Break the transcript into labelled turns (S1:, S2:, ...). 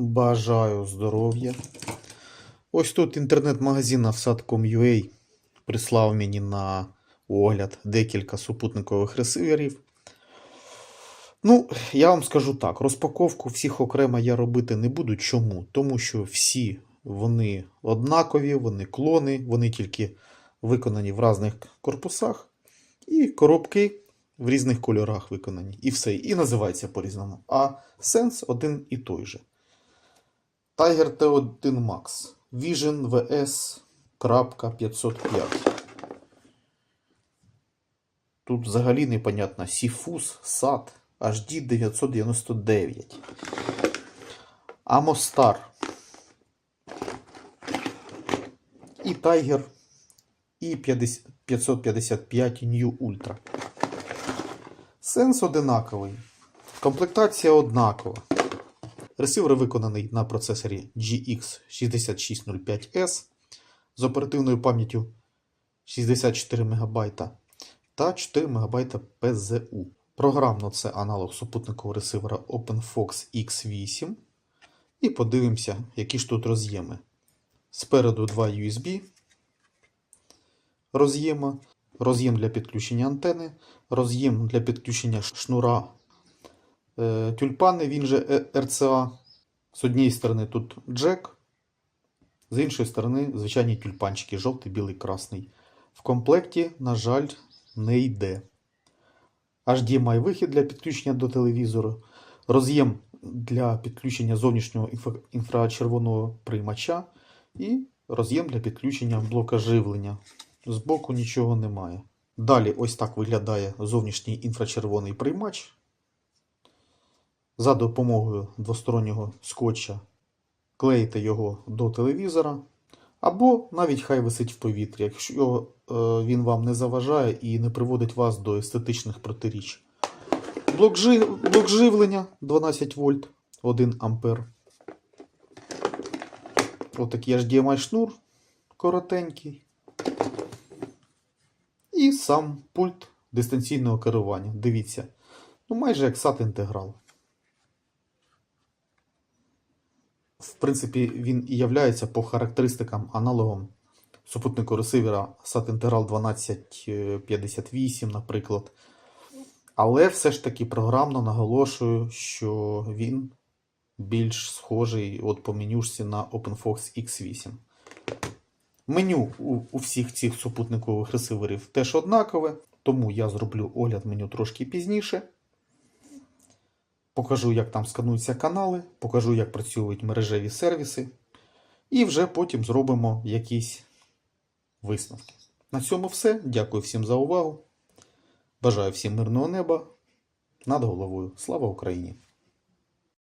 S1: Бажаю здоров'я. Ось тут інтернет-магазин Навсад.com.ua прислав мені на огляд декілька супутникових ресиверів. Ну, я вам скажу так: розпаковку всіх окремо я робити не буду. Чому? Тому що всі вони однакові, вони клони, вони тільки виконані в різних корпусах, і коробки в різних кольорах виконані. І все. І називається по-різному. А сенс один і той же. Tiger T1 Max Vision VS. 505. Тут взагалі непонятно. Сіфус SAT HD 999. Amostar. І Tiger і 50 555 New Ultra. Сенс одинаковий. Комплектація однакова. Ресивер виконаний на процесорі GX 6605S з оперативною пам'яттю 64 МБ та 4 МБ PZU. Програмно це аналог супутникового ресивера OpenFox X8. І подивимося, які ж тут роз'єми. Спереду два USB роз'єма, роз'єм для підключення антени, роз'єм для підключення шнура тюльпани, він же е, RCA. З однієї сторони тут джек, з іншої сторони звичайні тюльпанчики, жовтий, білий, красний. В комплекті, на жаль, не йде. HDMI вихід для підключення до телевізору, роз'єм для підключення зовнішнього інфрачервоного приймача і роз'єм для підключення блока живлення. Збоку нічого немає. Далі ось так виглядає зовнішній інфрачервоний приймач. За допомогою двостороннього скотча клеїте його до телевізора, або навіть хай висить в повітрі, якщо е, він вам не заважає і не приводить вас до естетичних протиріч. Блок, жи... Блок живлення 12 вольт 1 ампер. Отакий HDMI шнур коротенький. І сам пульт дистанційного керування. Дивіться. Ну, майже як SAT інтеграл. В принципі, він і являється по характеристикам аналогом супутнику ресивера SAT Integral 1258, наприклад. Але все ж таки програмно наголошую, що він більш схожий от по менюшці на OpenFox X8. Меню у, у всіх цих супутникових ресиверів теж однакове, тому я зроблю огляд меню трошки пізніше. Покажу, як там скануються канали, покажу, як працюють мережеві сервіси. І вже потім зробимо якісь висновки. На цьому все. Дякую всім за увагу. Бажаю всім мирного неба над головою. Слава Україні!